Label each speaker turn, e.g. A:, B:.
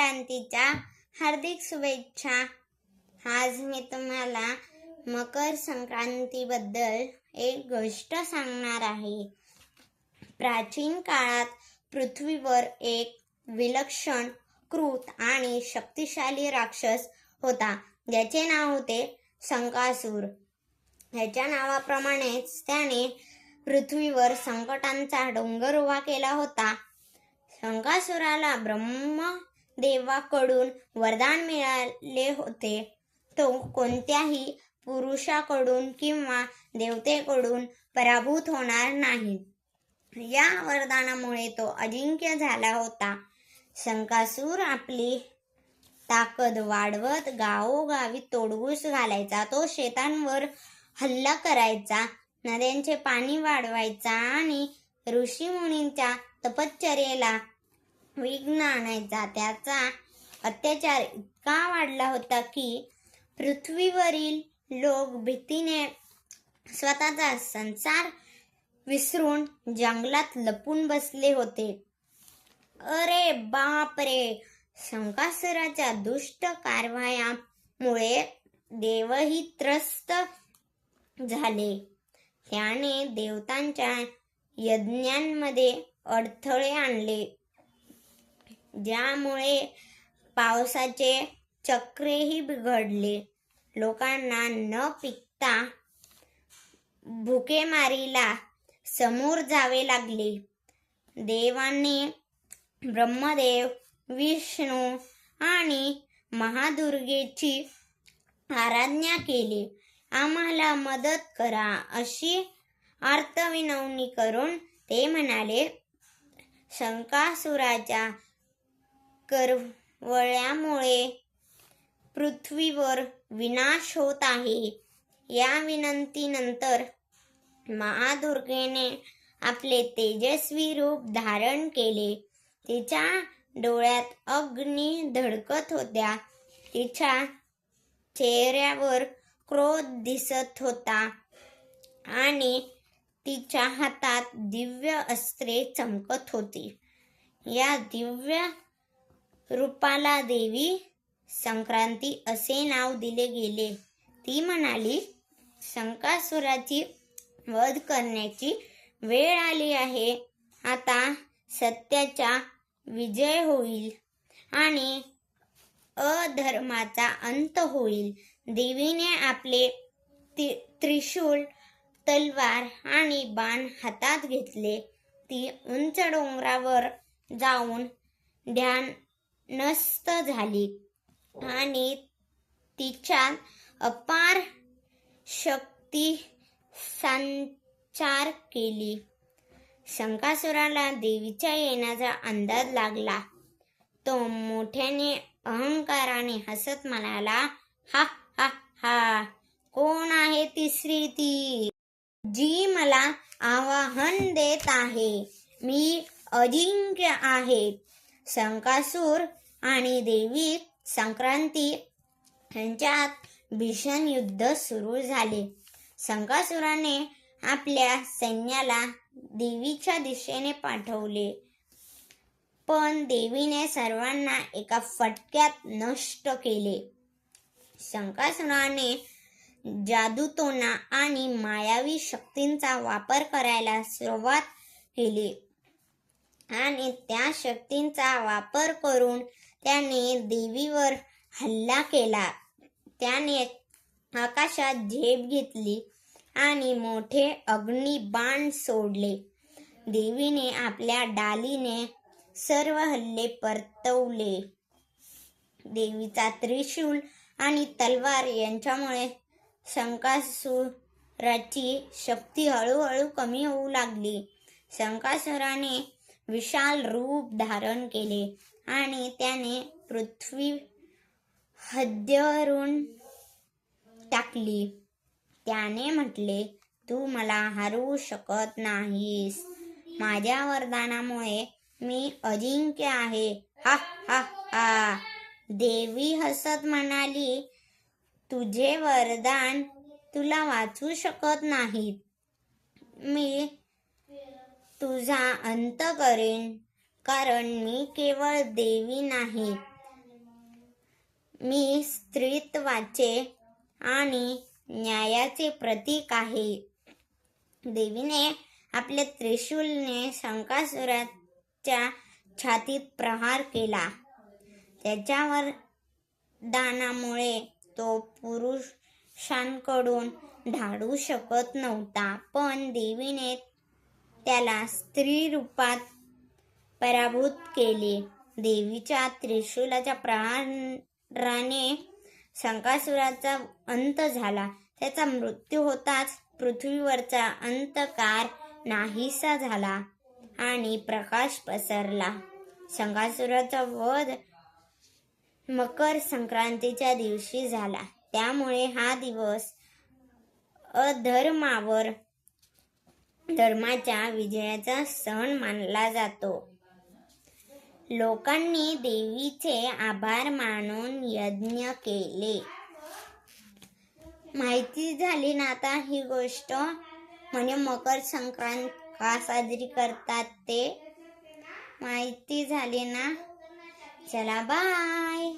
A: संक्रांतीच्या हार्दिक शुभेच्छा. आज मी तुम्हाला मकर संक्रांतीबद्दल एक गोष्ट सांगणार आहे. प्राचीन काळात पृथ्वीवर एक विलक्षण कृत आणि शक्तिशाली राक्षस होता. ज्याचे नाव होते संकासूर. ह्याच्या नावाप्रमाणेच त्याने पृथ्वीवर संकटांचा डोंगर उभा केला होता. शंकासुराला देवाकडून वरदान मिळाले होते. तो कोणत्याही पुरुषाकडून किंवा देवतेकडून पराभूत होणार नाही. या वरदानामुळे तो अजिंक्य झाला होता. शंकासूर आपली ताकद वाढवत गावोगावी तोडगूस घालायचा तो शेतांवर हल्ला करायचा नद्यांचे पाणी वाढवायचा आणि ऋषी मुनींच्या तपश्चर्येला विघ्न आणायचा. त्याचा अत्याचार इतका वाढला होता की पृथ्वीवरील लोक भीतीने स्वतःचा संसार विसरून जंगलात लपून बसले होते. अरे बाप रे शंकासुराच्या दुष्ट कारवायामुळे देवही त्रस्त झाले. त्याने देवतांच्या यज्ञांमध्ये अडथळे आणले. ज्यामुळे पावसाचे चक्रेही बिघडले. लोकांना न पिकता भुकेमारीला समोर जावे लागले. देवांनी ब्रह्मदेव विष्णू आणि महादुर्गेची आराधना केली. आम्हाला मदत करा अशी अर्थविनवणी करून ते म्हणाले शंकासुराच्या करवळ्यामुळे पृथ्वीवर विनाश होत आहे. या विनंतीनंतर महादुर्गेने आपले तेजस्वी रूप धारण केले. तिच्या डोळ्यात अग्नी धडकत होत्या. तिच्या चेहऱ्यावर क्रोध दिसत होता आणि तिच्या हातात दिव्य अस्त्रे चमकत होती. या दिव्य रूपाला देवी संक्रांती असे नाव दिले गेले. ती म्हणाली शंकासुराची वध करण्याची वेळ आली आहे. आता सत्याचा विजय होईल आणि अधर्माचा अंत होईल. देवीने आपले ति- त्रिशूल तलवार आणि बाण हातात घेतले. ती उंच डोंगरावर जाऊन ध्यान नस्त झाली. आणि तिच्यात अपार शक्ती संचार केली. शंकासुराला देवीच्या येण्याचा अंदाज लागला. तो मोठ्याने अहंकाराने हसत म्हणाला हा हा हा. कोण आहे तिसरी ती? जी मला आवाहन देत आहे. मी अजिंक्य आहे. शंकासूर आणि देवी संक्रांती यांच्यात भीषण युद्ध सुरू झाले. शंकासुराने आपल्या सैन्याला देवीच्या दिशेने पाठवले. पण देवीने सर्वांना एका फटक्यात नष्ट केले. शंकासुराने जादूटोना आणि मायावी शक्तींचा वापर करायला सुरुवात केली. आणि त्या शक्तींचा वापर करून त्याने देवीवर हल्ला केला. त्याने आकाशात झेप घेतली आणि मोठे अग्नी बाण सोडले. देवीने आपल्या डालीने सर्व हल्ले परतवले. देवीचा त्रिशूल आणि तलवार यांच्यामुळे शंकासुराची शक्ती हळूहळू कमी होऊ लागली. शंकासुराने विशाल रूप धारण केले. आणि त्याने पृथ्वी हद्दरून टाकली. त्याने म्हटले तू मला हरवू शकत नाहीस. माझ्या वरदानामुळे मी अजिंक्य आहे. हा हा हा. देवी हसत म्हणाली तुझे वरदान तुला वाचू शकत नाही मी तुझा अंत करेन. कारण मी केवळ देवी नाही. मी स्त्रीत्वाचे आणि न्यायाचे प्रतीक आहे. देवीने आपल्या त्रिशूलने शंकासुराच्या छातीत प्रहार केला. त्याच्यावर दानामुळे तो पुरुषांकडून धाडू शकत नव्हता. पण देवीने त्याला स्त्री रूपात पराभूत केले. देवीच्या त्रिशूलाच्या प्रहाराने शंकासुराचा अंत झाला. त्याचा मृत्यू होताच पृथ्वीवरचा अंतकार नाहीसा झाला आणि प्रकाश पसरला. शंकासुराचा वध मकर संक्रांतीच्या दिवशी झाला. त्यामुळे हा दिवस अधर्मावर धर्माच्या विजयाचा सण मानला जातो. लोकांनी देवीचे आभार मानून यज्ञ केले. माहिती झाली ना आता ही गोष्ट? म्हणजे मकर संक्रांत का साजरी करतात ते? माहिती झाली ना? चला बाय